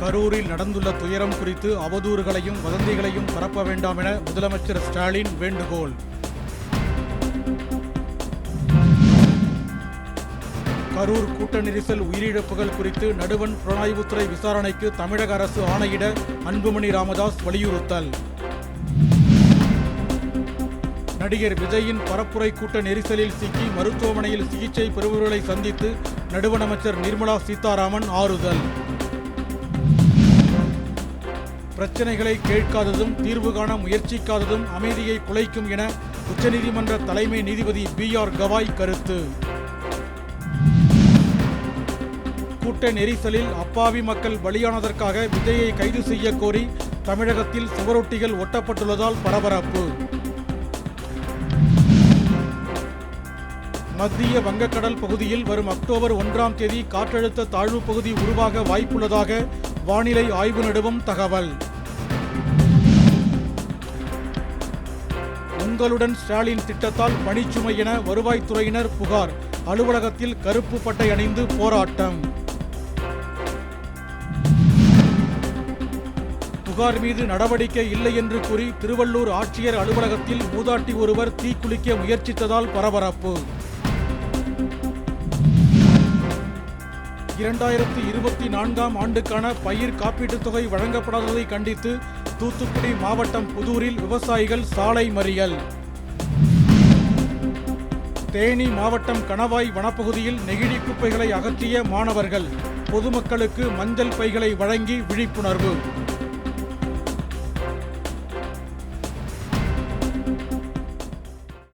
கரூரில் நடந்துள்ள துயரம் குறித்து அவதூறுகளையும் வதந்திகளையும் பரப்ப வேண்டாம் என முதலமைச்சர் ஸ்டாலின் வேண்டுகோள். கரூர் கூட்ட நெரிசல் உயிரிழப்புகள் குறித்து நடுவண் புலனாய்வுத்துறை விசாரணைக்கு தமிழக அரசு ஆணையிட அன்புமணி ராமதாஸ் வலியுறுத்தல். நடிகர் விஜயின் பரப்புரை கூட்ட நெரிசலில் சிக்கி மருத்துவமனையில் சிகிச்சை பெறுபவர்களை சந்தித்து நடுவண் அமைச்சர் நிர்மலா சீதாராமன் ஆறுதல். பிரச்சனைகளை கேட்காததும் தீர்வு காண முயற்சிக்காததும் அமைதியை குலைக்கும் என உச்சநீதிமன்ற தலைமை நீதிபதி பி ஆர் கவாய் கருத்து. கூட்ட நெரிசலில் அப்பாவி மக்கள் பலியானதற்காக விஜயை கைது செய்ய கோரி தமிழகத்தில் சுவரொட்டிகள் ஒட்டப்பட்டுள்ளதால் பரபரப்பு. மத்திய வங்கக்கடல் பகுதியில் வரும் அக்டோபர் ஒன்றாம் தேதி காற்றழுத்த தாழ்வு பகுதி உருவாக வாய்ப்புள்ளதாக வானிலை ஆய்வு நடுவம் தகவல். உங்களுடன் ஸ்டாலின் திட்டத்தால் பணிச்சுமை என வருவாய்த்துறையினர் புகார். அலுவலகத்தில் கருப்பு பட்டை அணிந்து போராட்டம். புகார் மீது நடவடிக்கை இல்லை என்று கூறி திருவள்ளூர் ஆட்சியர் அலுவலகத்தில் மூதாட்டி ஒருவர் தீக்குளிக்க முயற்சித்ததால் பரபரப்பு. இரண்டாயிரத்தி இருபத்தி நான்காம் ஆண்டுக்கான பயிர் காப்பீட்டுத் தொகை வழங்கப்படாததை கண்டித்து தூத்துக்குடி மாவட்டம் புதூரில் விவசாயிகள் சாலை மறியல். தேனி மாவட்டம் கணவாய் வனப்பகுதியில் நெகிழி குப்பைகளை அகற்றிய மாணவர்கள். பொதுமக்களுக்கு மஞ்சள் பைகளை வழங்கி விழிப்புணர்வு.